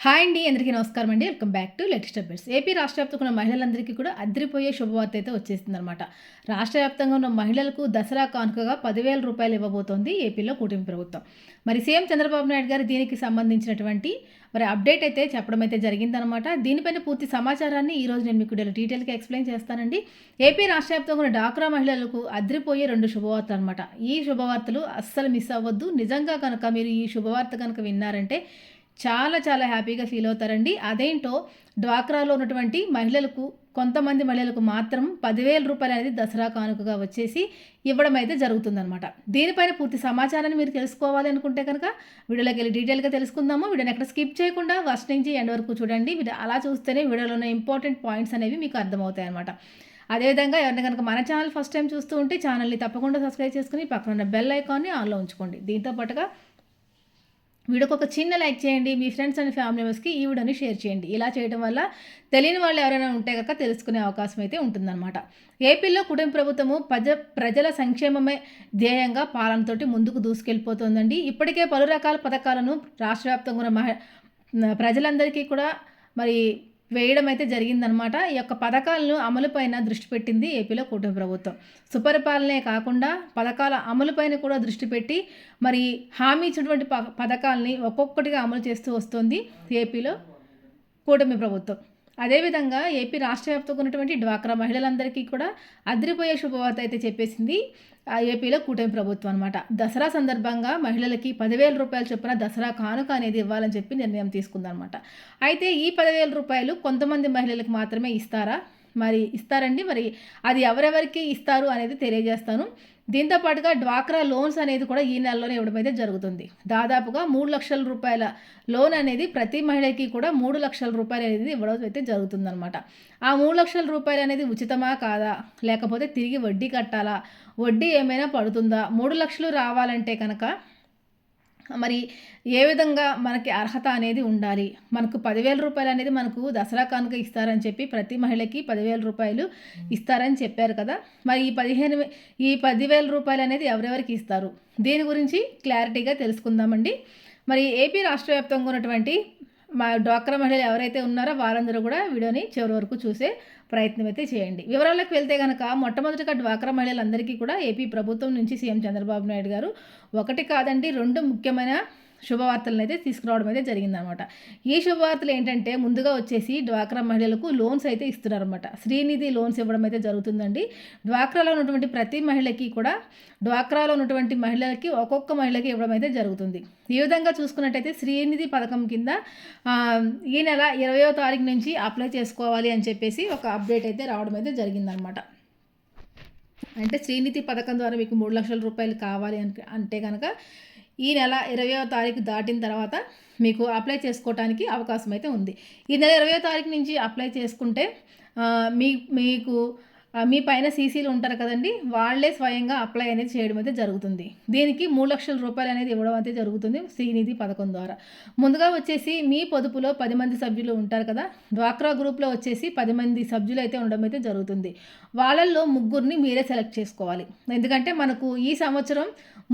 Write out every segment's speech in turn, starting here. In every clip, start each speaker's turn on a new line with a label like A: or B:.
A: Hi అండి అందరికీ నమస్కారం అండి. Welcome back to latest updates AP రాష్ట్ర వ్యాప్తంగా ఉన్న మహిళలందరికీ కూడా అదిరిపోయే శుభవార్త అయితే వచ్చేసిందనమాట రాష్ట్ర వ్యాప్తంగా ఉన్న మహిళలకు దసరా కానుకగా పదివేల రూపాయలు ఇవ్వబోతోంది ఏపీలో కూటమి ప్రభుత్వం. మరి సీఎం చంద్రబాబు నాయుడు గారు దీనికి సంబంధించినటువంటి మరి అప్డేట్ అయితే చెప్పడం అయితే జరిగిందనమాట దీనిపైన పూర్తి సమాచారాన్ని ఈరోజు నేను మీకు డీటెయిల్గా ఎక్స్ప్లెయిన్ చేస్తానండి. ఏపీ రాష్ట్ర వ్యాప్తంగా ఉన్న డాక్రా మహిళలకు అదిరిపోయే రెండు శుభవార్తలు అనమాట ఈ శుభవార్తలు అస్సలు మిస్ అవ్వద్దు. నిజంగా కనుక మీరు ఈ శుభవార్త కనుక విన్నారంటే చాలా చాలా హ్యాపీగా ఫీల్ అవుతారండి. అదేంటో డ్వాక్రాలో ఉన్నటువంటి మహిళలకు కొంతమంది మహిళలకు మాత్రం పదివేల రూపాయలు అనేది దసరా కానుకగా వచ్చేసి ఇవ్వడం అయితే జరుగుతుందనమాట దీనిపైన పూర్తి సమాచారాన్ని మీరు తెలుసుకోవాలి అనుకుంటే కనుక వీడియోలోకి వెళ్ళి డీటెయిల్గా తెలుసుకుందాము. వీడియోని ఎక్కడ స్కిప్ చేయకుండా ఫస్ట్ నుంచి ఎండ్ వరకు చూడండి. వీడియో అలా చూస్తేనే వీడియోలో ఉన్న ఇంపార్టెంట్ పాయింట్స్ అనేవి మీకు అర్థమవుతాయి అనమాట అదేవిధంగా ఎవరిని కనుక మన ఛానల్ ఫస్ట్ టైం చూస్తూ ఉంటే ఛానల్ని తప్పకుండా సబ్స్క్రైబ్ చేసుకుని పక్కన ఉన్న బెల్ ఐకాన్ని ఆన్లో ఉంచుకోండి. దీంతో పాటుగా వీడియోకి ఒక చిన్న లైక్ చేయండి. మీ ఫ్రెండ్స్ అండ్ ఫ్యామిలీ మెంబర్స్కి ఈ వీడియోని షేర్ చేయండి. ఇలా చేయడం వల్ల తెలియని వాళ్ళు ఎవరైనా ఉంటే కనుక తెలుసుకునే అవకాశం అయితే ఉంటుందన్నమాట. ఏపీలో కుటుంబ ప్రభుత్వము ప్రజ ప్రజల సంక్షేమమే ధ్యేయంగా పాలనతోటి ముందుకు దూసుకెళ్ళిపోతుందండి. ఇప్పటికే పలు రకాల పథకాలను రాష్ట్ర వ్యాప్తంగా ఉన్న మహ ప్రజలందరికీ కూడా మరి వేయడం అయితే జరిగిందనమాట ఈ యొక్క పథకాలను అమలుపైన దృష్టి పెట్టింది ఏపీలో కూటమి ప్రభుత్వం. సుపరిపాలనే కాకుండా పథకాల అమలుపైన కూడా దృష్టి పెట్టి మరి హామీ ఇచ్చినటువంటి పథకాలని ఒక్కొక్కటిగా అమలు చేస్తూ వస్తుంది ఏపీలో కూటమి ప్రభుత్వం. అదేవిధంగా ఏపీ రాష్ట్ర వ్యాప్తంగా ఉన్నటువంటి డ్వాక్రా మహిళలందరికీ కూడా అదిరిపోయే శుభవార్త అయితే చెప్పేసింది ఏపీలో కూటమి ప్రభుత్వం అనమాట దసరా సందర్భంగా మహిళలకి పదివేల రూపాయలు చొప్పున దసరా కానుక అనేది ఇవ్వాలని చెప్పి నిర్ణయం తీసుకుందనమాట అయితే ఈ పదివేల రూపాయలు కొంతమంది మహిళలకు మాత్రమే ఇస్తారా? మరి ఇస్తారండి. మరి అది ఎవరెవరికి ఇస్తారు అనేది తెలియజేస్తాను. దీంతో పాటుగా డ్వాక్రా లోన్స్ అనేది కూడా ఈ నెలలోనే ఇవ్వడం అయితే జరుగుతుంది. దాదాపుగా మూడు లక్షల రూపాయల లోన్ అనేది ప్రతి మహిళకి కూడా మూడు లక్షల రూపాయలు అనేది ఇవ్వడం అయితే జరుగుతుందనమాట ఆ మూడు లక్షల రూపాయలు అనేది ఉచితమా కాదా? లేకపోతే తిరిగి వడ్డీ కట్టాలా? వడ్డీ ఏమైనా పడుతుందా? మూడు లక్షలు రావాలంటే కనుక మరి ఏ విధంగా మనకి అర్హత అనేది ఉండాలి? మనకు పదివేల రూపాయలు అనేది మనకు దసరా కానుక ఇస్తారని చెప్పి ప్రతి మహిళకి పదివేల రూపాయలు ఇస్తారని చెప్పారు కదా. మరి ఈ పదిహేను ఈ పదివేల రూపాయలు అనేది ఎవరెవరికి ఇస్తారు? దీని గురించి క్లారిటీగా తెలుసుకుందామండి. మరి ఏపీ రాష్ట్ర వ్యాప్తంగా ఉన్నటువంటి మా డ్వాక్రా మహిళలు ఎవరైతే ఉన్నారో వారందరూ కూడా వీడియోని చివరి వరకు చూసే ప్రయత్నం అయితే చేయండి. వివరాలకు వెళ్తే కనుక మొట్టమొదటిగా డ్వాక్రా మహిళలందరికీ కూడా ఏపీ ప్రభుత్వం నుంచి సీఎం చంద్రబాబు నాయుడు గారు ఒకటి కాదండి రెండు ముఖ్యమైన శుభవార్తలను అయితే తీసుకురావడం అయితే జరిగిందనమాట. ఈ శుభవార్తలు ఏంటంటే ముందుగా వచ్చేసి డ్వాక్రా మహిళలకు లోన్స్ అయితే ఇస్తున్నారనమాట. శ్రీనిధి లోన్స్ ఇవ్వడం అయితే జరుగుతుందండి. డ్వాక్రాలో ఉన్నటువంటి ప్రతి మహిళకి కూడా డ్వాక్రాలో ఉన్నటువంటి మహిళలకి ఒక్కొక్క మహిళకి ఇవ్వడం అయితే జరుగుతుంది. ఈ విధంగా చూసుకున్నట్టయితే శ్రీనిధి పథకం కింద ఈ నెల ఇరవయో తారీఖు నుంచి అప్లై చేసుకోవాలి అని చెప్పేసి ఒక అప్డేట్ అయితే రావడం అయితే జరిగిందనమాట. అంటే శ్రీనిధి పథకం ద్వారా మీకు మూడు లక్షల రూపాయలు కావాలి అంటే కనుక ఈ నెల ఇరవయో తారీఖు దాటిన తర్వాత మీకు అప్లై చేసుకోవడానికి అవకాశం అయితే ఉంది. ఈ నెల ఇరవయో తారీఖు నుంచి అప్లై చేసుకుంటే మీ మీకు మీ పైన సీసీలు ఉంటారు కదండి వాళ్ళే స్వయంగా అప్లై అనేది చేయడం అయితే జరుగుతుంది. దీనికి మూడు లక్షల రూపాయలు అనేది ఇవ్వడం అయితే జరుగుతుంది శ్రీనిధి పథకం ద్వారా. ముందుగా వచ్చేసి మీ పొదుపులో పది మంది సభ్యులు ఉంటారు కదా డ్వాక్రా గ్రూప్లో వచ్చేసి పది మంది సభ్యులు అయితే ఉండడం అయితే జరుగుతుంది. వాళ్ళల్లో ముగ్గురిని మీరే సెలెక్ట్ చేసుకోవాలి. ఎందుకంటే మనకు ఈ సంవత్సరం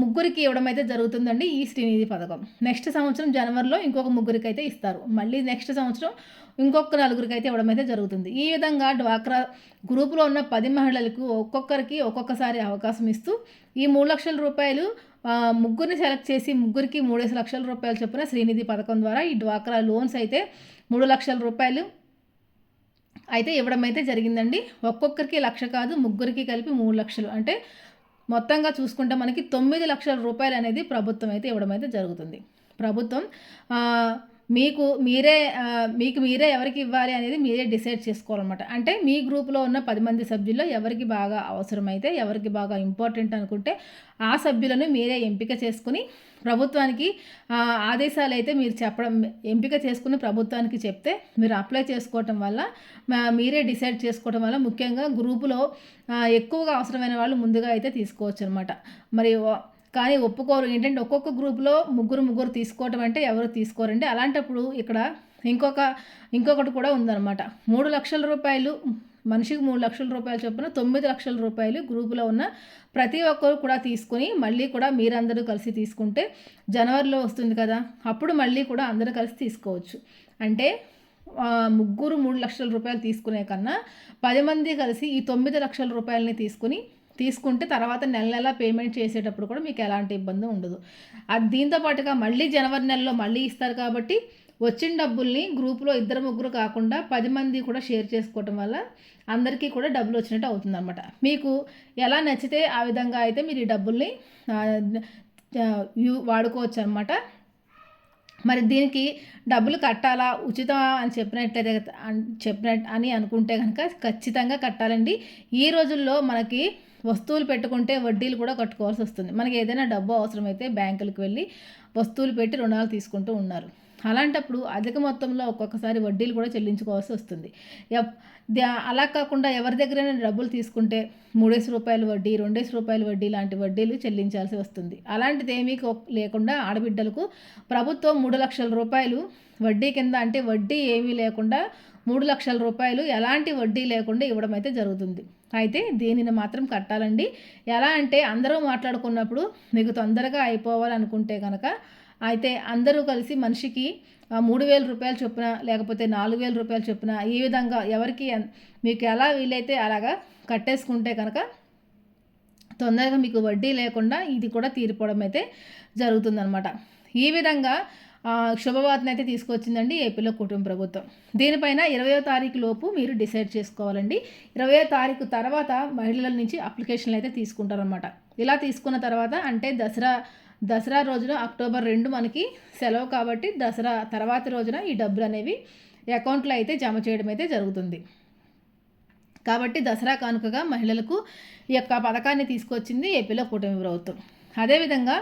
A: ముగ్గురికి ఇవ్వడం అయితే జరుగుతుందండి ఈ శ్రీనిధి పథకం. నెక్స్ట్ సంవత్సరం జనవరిలో ఇంకొక ముగ్గురికి అయితే ఇస్తారు. మళ్ళీ నెక్స్ట్ సంవత్సరం ఇంకొక నలుగురికి అయితే ఇవ్వడం అయితే జరుగుతుంది. ఈ విధంగా డ్వాక్రా గ్రూపులో ఉన్న పది మహిళలకు ఒక్కొక్కరికి ఒక్కొక్కసారి అవకాశం ఇస్తూ ఈ మూడు లక్షల రూపాయలు ముగ్గురిని సెలెక్ట్ చేసి ముగ్గురికి మూడేసి లక్షల రూపాయలు చొప్పున శ్రీనిధి పథకం ద్వారా ఈ డ్వాక్రా లోన్స్ అయితే మూడు లక్షల రూపాయలు అయితే ఇవ్వడం అయితే జరిగిందండి. ఒక్కొక్కరికి లక్ష కాదు ముగ్గురికి కలిపి మూడు లక్షలు. అంటే మొత్తంగా చూసుకుంటే మనకి తొమ్మిది లక్షల రూపాయలు అనేది ప్రభుత్వం అయితే ఇవ్వడం అయితే జరుగుతుంది. ప్రభుత్వం మీకు మీరే మీకు మీరే ఎవరికి ఇవ్వాలి అనేది మీరే డిసైడ్ చేసుకోవాలన్నమాట. అంటే మీ గ్రూప్లో ఉన్న పది మంది సభ్యుల్లో ఎవరికి బాగా అవసరమైతే ఎవరికి బాగా ఇంపార్టెంట్ అనుకుంటే ఆ సభ్యులను మీరే ఎంపిక చేసుకుని ప్రభుత్వానికి ఆదేశాలు అయితే మీరు చెప్పడం ఎంపిక చేసుకుని ప్రభుత్వానికి చెప్తే మీరు అప్లై చేసుకోవటం వల్ల మీరే డిసైడ్ చేసుకోవటం వల్ల ముఖ్యంగా గ్రూపులో ఎక్కువగా అవసరమైన వాళ్ళు ముందుగా అయితే తీసుకోవచ్చు అనమాట మరి కానీ ఒప్పుకోరు. ఏంటంటే ఒక్కొక్క గ్రూప్లో ముగ్గురు ముగ్గురు తీసుకోవటం అంటే ఎవరు తీసుకోరండి. అలాంటప్పుడు ఇక్కడ ఇంకొక ఇంకొకటి కూడా ఉందన్నమాట. మూడు లక్షల రూపాయలు మనిషికి మూడు లక్షల రూపాయలు చొప్పున తొమ్మిది లక్షల రూపాయలు గ్రూపులో ఉన్న ప్రతి ఒక్కరు కూడా తీసుకుని మళ్ళీ కూడా మీరందరూ కలిసి తీసుకుంటే జనవరిలో వస్తుంది కదా అప్పుడు మళ్ళీ కూడా అందరూ కలిసి తీసుకోవచ్చు. అంటే ముగ్గురు మూడు లక్షల రూపాయలు తీసుకునే కన్నా పది మంది కలిసి ఈ తొమ్మిది లక్షల రూపాయలని తీసుకుని తీసుకుంటే తర్వాత నెల నెల పేమెంట్ చేసేటప్పుడు కూడా మీకు ఎలాంటి ఇబ్బంది ఉండదు. అది దీంతో పాటుగా మళ్ళీ జనవరి నెలలో మళ్ళీ ఇస్తారు కాబట్టి వచ్చిన డబ్బుల్ని గ్రూప్లో ఇద్దరు ముగ్గురు కాకుండా పది మంది కూడా షేర్ చేసుకోవటం వల్ల అందరికీ కూడా డబ్బులు వచ్చినట్టు అవుతుందన్నమాట. మీకు ఎలా నచ్చితే ఆ విధంగా అయితే మీరు ఈ డబ్బుల్ని యూ వాడుకోవచ్చు అనమాట మరి దీనికి డబ్బులు కట్టాలా? ఉచితమా అని చెప్పినట్లయితే చెప్పినట్టు అని అనుకుంటే కనుక ఖచ్చితంగా కట్టాలండి. ఈ రోజుల్లో మనకి వస్తువులు పెట్టుకుంటే వడ్డీలు కూడా కట్టుకోవాల్సి వస్తుంది. మనకి ఏదైనా డబ్బు అవసరమైతే బ్యాంకులకు వెళ్ళి వస్తువులు పెట్టి రుణాలు తీసుకుంటూ ఉన్నారు. అలాంటప్పుడు అధిక మొత్తంలో ఒక్కొక్కసారి వడ్డీలు కూడా చెల్లించుకోవాల్సి వస్తుంది. ఎప్- ద- అలా కాకుండా ఎవరి దగ్గరైనా డబ్బులు తీసుకుంటే మూడేసి రూపాయలు వడ్డీ రెండేసి రూపాయలు వడ్డీ లాంటి వడ్డీలు చెల్లించాల్సి వస్తుంది. అలాంటిది ఏమీ లేకుండా ఆడబిడ్డలకు ప్రభుత్వం మూడు లక్షల రూపాయలు వడ్డీ కింద అంటే వడ్డీ ఏమీ లేకుండా మూడు లక్షల రూపాయలు ఎలాంటి వడ్డీ లేకుండా ఇవ్వడం అయితే జరుగుతుంది. అయితే దీనిని మాత్రం కట్టాలండి? ఎలా అంటే అందరూ మాట్లాడుకున్నప్పుడు మీకు తొందరగా అయిపోవాలనుకుంటే కనుక అయితే అందరూ కలిసి మనిషికి మూడు వేల రూపాయలు చొప్పున లేకపోతే నాలుగు వేల రూపాయలు చొప్పున ఈ విధంగా ఎవరికి మీకు ఎలా వీలైతే అలాగా కట్టేసుకుంటే కనుక తొందరగా మీకు వడ్డీ లేకుండా ఇది కూడా తీరిపోవడం అయితే జరుగుతుందనమాట ఈ విధంగా శుభవార్తను అయితే తీసుకొచ్చిందండి ఏపీలో కుటుంబ ప్రభుత్వం. దీనిపైన ఇరవయో తారీఖు లోపు మీరు డిసైడ్ చేసుకోవాలండి. ఇరవయో తారీఖు తర్వాత మహిళల నుంచి అప్లికేషన్లు అయితే తీసుకుంటారనమాట ఇలా తీసుకున్న తర్వాత అంటే దసరా దసరా రోజున అక్టోబర్ రెండు మనకి సెలవు కాబట్టి దసరా తర్వాత రోజున ఈ డబ్బులు అనేవి అకౌంట్లో అయితే జమ చేయడం అయితే జరుగుతుంది. కాబట్టి దసరా కానుకగా మహిళలకు ఈ యొక్క పథకాన్ని తీసుకొచ్చింది ఏపీలో కూటమి ప్రభుత్వం. అదేవిధంగా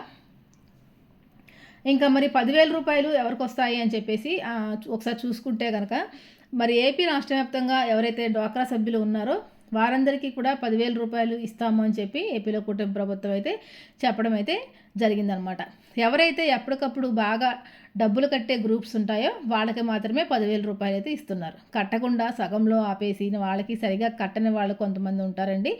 A: ఇంకా మరి పదివేల రూపాయలు ఎవరికి వస్తాయి అని చెప్పేసి ఒకసారి చూసుకుంటే కనుక మరి ఏపీ రాష్ట్ర వ్యాప్తంగా ఎవరైతే డ్వాక్రా సభ్యులు ఉన్నారో వారందరికీ కూడా పదివేల రూపాయలు ఇస్తాము అని చెప్పి ఏపీలో కుటుంబ ప్రభుత్వం అయితే చెప్పడం అయితే జరిగిందనమాట. ఎవరైతే ఎప్పటికప్పుడు బాగా డబ్బులు కట్టే గ్రూప్స్ ఉంటాయో వాళ్ళకి మాత్రమే పదివేల రూపాయలు అయితే ఇస్తున్నారు. కట్టకుండా సగంలో ఆపేసి వాళ్ళకి సరిగా కట్టని వాళ్ళు కొంతమంది ఉంటారండి.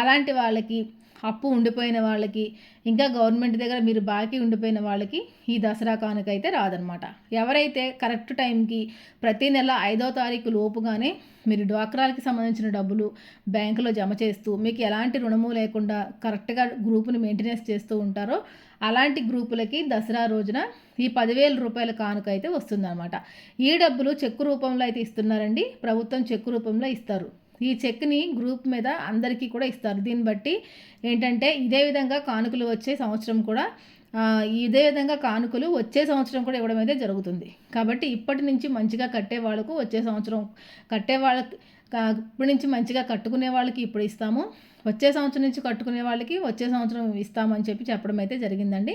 A: అలాంటి వాళ్ళకి అప్పు ఉండిపోయిన వాళ్ళకి ఇంకా గవర్నమెంట్ దగ్గర మీరు బాకీ ఉండిపోయిన వాళ్ళకి ఈ దసరా కానుక అయితే రాదనమాట ఎవరైతే కరెక్ట్ టైంకి ప్రతి నెల ఐదో తారీఖు లోపుగానే మీరు డ్వాక్రాలకి సంబంధించిన డబ్బులు బ్యాంకులో జమ చేస్తూ మీకు ఎలాంటి రుణము లేకుండా కరెక్ట్గా గ్రూపుని మెయింటెనెన్స్ చేస్తూ ఉంటారో అలాంటి గ్రూపులకి దసరా రోజున ఈ పదివేల రూపాయల కానుక అయితే వస్తుందన్నమాట. ఈ డబ్బులు చెక్కు రూపంలో అయితే ఇస్తున్నారండి ప్రభుత్వం చెక్కు రూపంలో ఇస్తారు. ఈ చెక్ని గ్రూప్ మీద అందరికీ కూడా ఇస్తారు. దీన్ని బట్టి ఏంటంటే ఇదే విధంగా కానుకలు వచ్చే సంవత్సరం కూడా ఇదే విధంగా కానుకలు వచ్చే సంవత్సరం కూడా ఇవ్వడం అయితే జరుగుతుంది. కాబట్టి ఇప్పటి నుంచి మంచిగా కట్టే వాళ్ళకు వచ్చే సంవత్సరం కట్టే వాళ్ళకి ఇప్పటి నుంచి మంచిగా కట్టుకునే వాళ్ళకి ఇప్పుడు ఇస్తాము. వచ్చే సంవత్సరం నుంచి కట్టుకునే వాళ్ళకి వచ్చే సంవత్సరం ఇస్తామని చెప్పి చెప్పడం అయితే జరిగిందండి.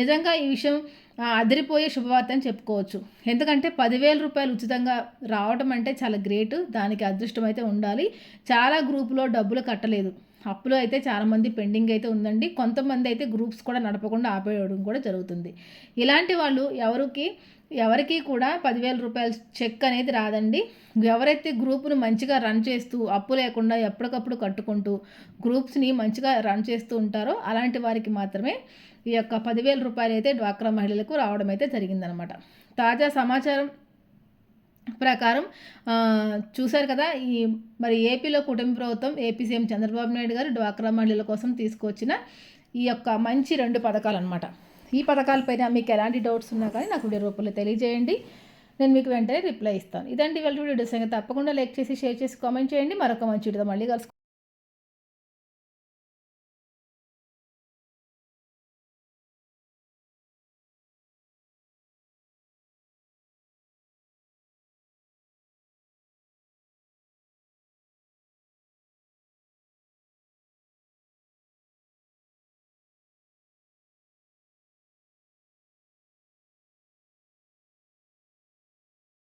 A: నిజంగా ఈ విషయం అదిరిపోయే శుభవార్త అని చెప్పుకోవచ్చు. ఎందుకంటే పదివేల రూపాయలు ఉచితంగా రావడం అంటే చాలా గ్రేట్. దానికి అదృష్టం అయితే ఉండాలి. చాలా గ్రూపులో డబ్బులు కట్టలేదు. అప్పులు అయితే చాలామంది పెండింగ్ అయితే ఉందండి. కొంతమంది అయితే గ్రూప్స్ కూడా నడపకుండా ఆపేయడం కూడా జరుగుతుంది. ఇలాంటి వాళ్ళు ఎవరికి ఎవరికి కూడా పదివేల రూపాయల చెక్ అనేది రాదండి. ఎవరైతే గ్రూపును మంచిగా రన్ చేస్తూ అప్పు లేకుండా ఎప్పటికప్పుడు కట్టుకుంటూ గ్రూప్స్ని మంచిగా రన్ చేస్తూ ఉంటారో అలాంటి వారికి మాత్రమే ఈ యొక్క పదివేల రూపాయలు అయితే డ్వాక్రా మహిళలకు రావడం అయితే జరిగిందనమాట. తాజా సమాచారం ప్రకారం చూశారు కదా ఈ మరి ఏపీలో కుటుంబ ప్రభుత్వం ఏపీ సీఎం చంద్రబాబు నాయుడు గారు డ్వాక్రా మహిళల కోసం తీసుకొచ్చిన ఈ యొక్క మంచి రెండు పథకాలు అనమాట ఈ పథకాలపైన మీకు ఎలాంటి డౌట్స్ ఉన్నా కానీ నాకు వీడియో రూపంలో తెలియజేయండి. నేను మీకు వెంటనే రిప్లై ఇస్తాను. ఇదండి వాళ్ళ వీడియో. సంగతి తప్పకుండా లైక్ చేసి షేర్ చేసి కామెంట్ చేయండి. మరొక మంచి వీడియో మళ్ళీ కలుసుకుందాం.